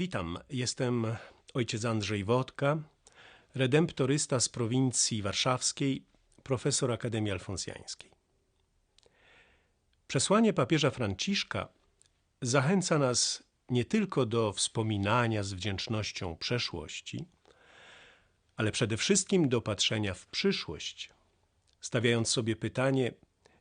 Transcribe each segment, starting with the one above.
Witam, jestem ojciec Andrzej Wodka, redemptorysta z prowincji warszawskiej, profesor Akademii Alfonsjańskiej. Przesłanie papieża Franciszka zachęca nas nie tylko do wspominania z wdzięcznością przeszłości, ale przede wszystkim do patrzenia w przyszłość, stawiając sobie pytanie,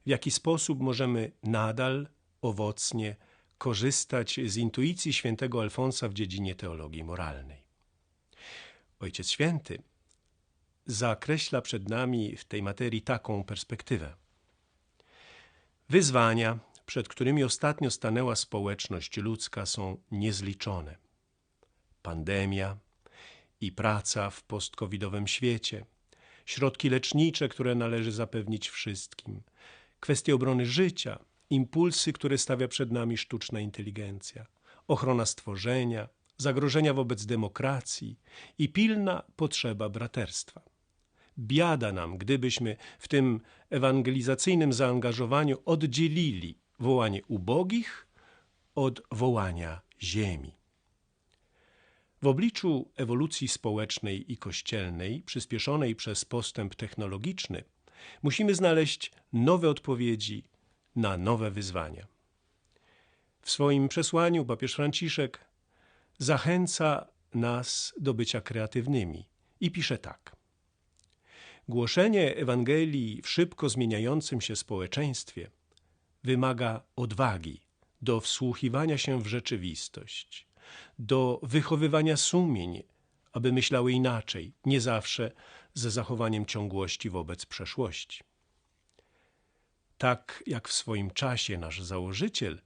w jaki sposób możemy nadal owocnie korzystać z intuicji świętego Alfonsa w dziedzinie teologii moralnej. Ojciec Święty zakreśla przed nami w tej materii taką perspektywę. Wyzwania, przed którymi ostatnio stanęła społeczność ludzka, są niezliczone. Pandemia i praca w postkowidowym świecie, środki lecznicze, które należy zapewnić wszystkim, kwestie obrony życia, impulsy, które stawia przed nami sztuczna inteligencja, ochrona stworzenia, zagrożenia wobec demokracji i pilna potrzeba braterstwa. Biada nam, gdybyśmy w tym ewangelizacyjnym zaangażowaniu oddzielili wołanie ubogich od wołania ziemi. W obliczu ewolucji społecznej i kościelnej, przyspieszonej przez postęp technologiczny, musimy znaleźć nowe odpowiedzi na nowe wyzwania. W swoim przesłaniu papież Franciszek zachęca nas do bycia kreatywnymi i pisze tak. Głoszenie Ewangelii w szybko zmieniającym się społeczeństwie wymaga odwagi do wsłuchiwania się w rzeczywistość, do wychowywania sumień, aby myślały inaczej, nie zawsze ze zachowaniem ciągłości wobec przeszłości. Tak jak w swoim czasie nasz założyciel,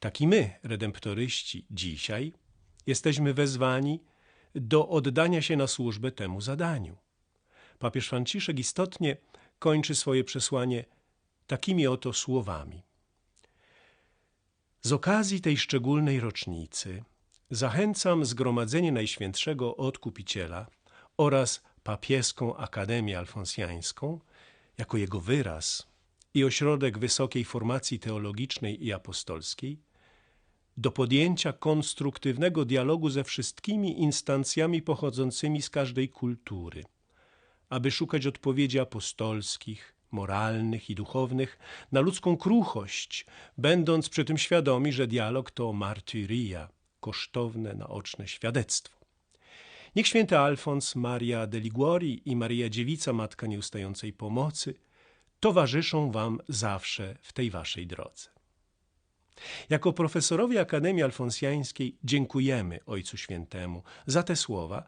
tak i my, redemptoryści, dzisiaj jesteśmy wezwani do oddania się na służbę temu zadaniu. Papież Franciszek istotnie kończy swoje przesłanie takimi oto słowami. Z okazji tej szczególnej rocznicy zachęcam Zgromadzenie Najświętszego Odkupiciela oraz Papieską Akademię Alfonsjańską jako jego wyraz i ośrodek wysokiej formacji teologicznej i apostolskiej do podjęcia konstruktywnego dialogu ze wszystkimi instancjami pochodzącymi z każdej kultury, aby szukać odpowiedzi apostolskich, moralnych i duchownych na ludzką kruchość, będąc przy tym świadomi, że dialog to martyria, kosztowne, naoczne świadectwo. Niech święty Alfons, Maria de Liguori i Maria Dziewica, Matka Nieustającej Pomocy, towarzyszą Wam zawsze w tej Waszej drodze. Jako profesorowie Akademii Alfonsjańskiej dziękujemy Ojcu Świętemu za te słowa,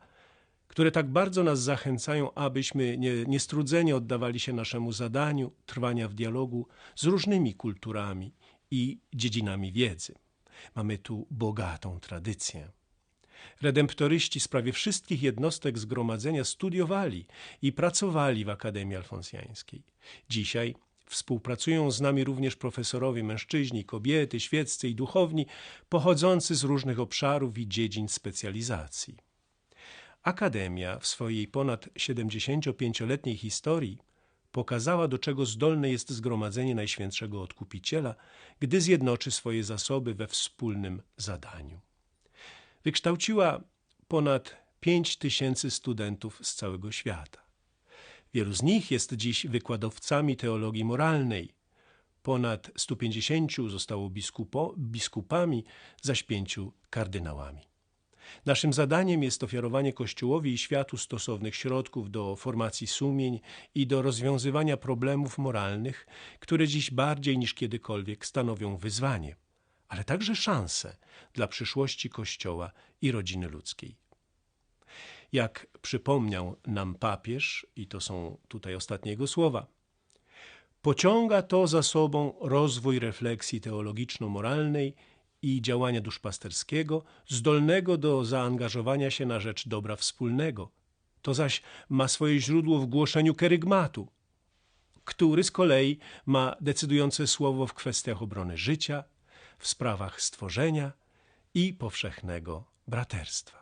które tak bardzo nas zachęcają, abyśmy nie, niestrudzenie oddawali się naszemu zadaniu trwania w dialogu z różnymi kulturami i dziedzinami wiedzy. Mamy tu bogatą tradycję. Redemptoryści z prawie wszystkich jednostek zgromadzenia studiowali i pracowali w Akademii Alfonsjańskiej. Dzisiaj współpracują z nami również profesorowie mężczyźni, kobiety, świeccy i duchowni, pochodzący z różnych obszarów i dziedzin specjalizacji. Akademia w swojej ponad 75-letniej historii pokazała, do czego zdolne jest Zgromadzenie Najświętszego Odkupiciela, gdy zjednoczy swoje zasoby we wspólnym zadaniu. Wykształciła ponad 5 tysięcy studentów z całego świata. Wielu z nich jest dziś wykładowcami teologii moralnej. Ponad 150 zostało biskupo, biskupami, zaś pięciu kardynałami. Naszym zadaniem jest ofiarowanie Kościołowi i światu stosownych środków do formacji sumień i do rozwiązywania problemów moralnych, które dziś bardziej niż kiedykolwiek stanowią wyzwanie, ale także szansę dla przyszłości Kościoła i rodziny ludzkiej. Jak przypomniał nam papież, i to są tutaj ostatnie jego słowa, pociąga to za sobą rozwój refleksji teologiczno-moralnej i działania duszpasterskiego, zdolnego do zaangażowania się na rzecz dobra wspólnego. To zaś ma swoje źródło w głoszeniu kerygmatu, który z kolei ma decydujące słowo w kwestiach obrony życia, w sprawach stworzenia i powszechnego braterstwa.